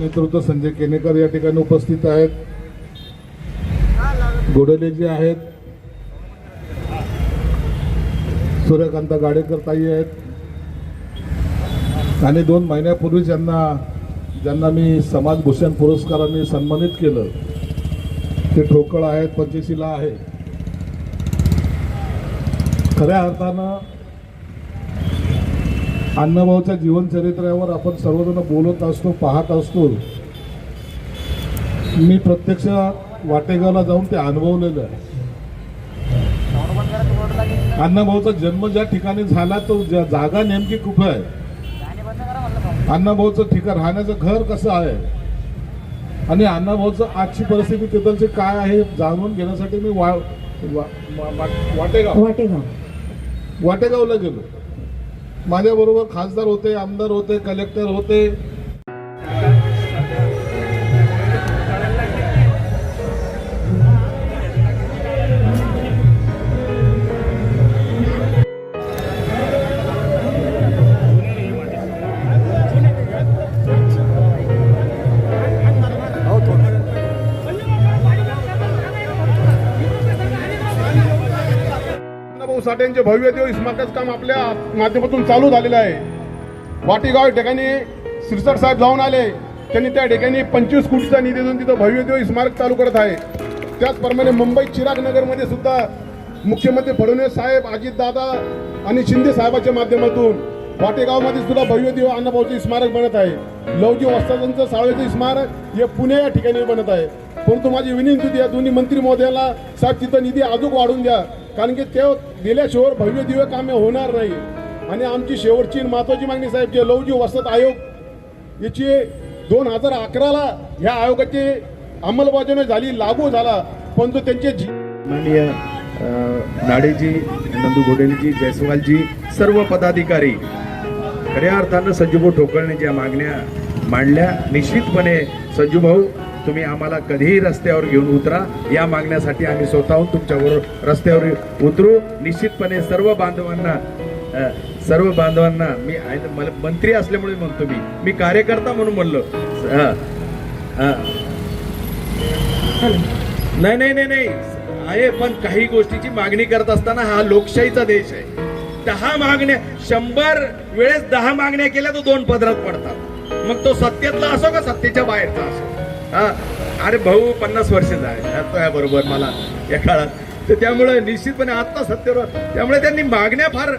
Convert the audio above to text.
नेतृत्व संजय केनेकर या ठिकाणी उपस्थित आहेत. गोडले जे आहेत सूर्यकांत गाडेकर ताई आहेत. आणि दोन महिन्यापूर्वी ज्यांना ज्यांना मी समाजभूषण पुरस्काराने सन्मानित केलं ते ठोकळ आहेत पंचशीला आहे. खऱ्या अर्थानं अण्णाभाऊच्या जीवनचरित्रावर आपण सर्वजण बोलत असतो पाहत असतो. मी प्रत्यक्ष वाटेगावला जाऊन ते अनुभवलेलं आहे. अण्णाभाऊचा जन्म ज्या ठिकाणी झाला तो ज्या जागा नेमकी कुठं आहे? अण्णाभाऊचं ठिकाण राहण्याचं घर कसं आहे? आणि अण्णाभाऊचं आजची परिस्थिती तिथलची काय आहे जाणून घेण्यासाठी मी वा वा- वा- वा- वाटेगाव. वाटेगाव. वाटेगावला गेलो. माझ्याबरोबर खासदार होते आमदार होते कलेक्टर होते. भाऊ साठ्यांचे भव्य देव स्मारकाचं काम आपल्या माध्यमातून चालू झालेलं आहे. वाटेगाव या ठिकाणी सिरसट साहेब जाऊन आले. त्यांनी त्या ठिकाणी पंचवीस कोटीचा निधी देऊन तिथं भव्य देव स्मारक चालू करत आहे. त्याचप्रमाणे मुंबई चिराग नगरमध्ये सुद्धा मुख्यमंत्री फडणवीस साहेब अजितदादा आणि शिंदे साहेबाच्या माध्यमातून वाटेगावमध्ये सुद्धा भव्य देव अण्णाभाऊचे स्मारक बनत आहे. लवजी वस्तादांचं साळवेचं स्मारक हे पुणे या ठिकाणी बनत आहे. परंतु माझी विनंती द्या या दोन्ही मंत्री महोदयाला साहेब तिथं निधी अजून वाढून द्या. कारण की ते दिल्याशिवाय भव्य दिव्य कामे होणार नाही. आणि आमची शेवटची महत्वाची मागणी साहेब जे लवजी वसत आयोग याची दोन हजार अकराला ह्या आयोगाची अंमलबजावणी झाली लागू झाला. परंतु त्यांचे जी माननीय नाडेजी नंदू घोडेलजी जयस्वालजी सर्व पदाधिकारी खऱ्या अर्थानं संजूभाऊ ठोकळने ज्या मागण्या मांडल्या निश्चितपणे संजूभाऊ तुम्ही आम्हाला कधीही रस्त्यावर घेऊन उतरा. या मागण्यासाठी आम्ही स्वतःहून तुमच्याबरोबर रस्त्यावर उतरू. निश्चितपणे सर्व बांधवांना सर्व बांधवांना मी मला मंत्री असल्यामुळे म्हणतो मी. मी कार्यकर्ता म्हणून म्हणलो. नाही नाही नाही नाही. आहे पण काही गोष्टीची मागणी करत असताना हा लोकशाहीचा देश आहे. दहा मागण्या शंभर वेळेस दहा मागण्या केल्या तर दोन पदरात पडतात. मग तो सत्तेतला असो का सत्तेच्या बाहेरचा असो? हा? अरे भाऊ पन्नास वर्षाचा आहे आहे बरोबर मला या काळात. तर त्यामुळे निश्चितपणे आत्ता सत्तेवर त्यामुळे त्यांनी मागण्या फार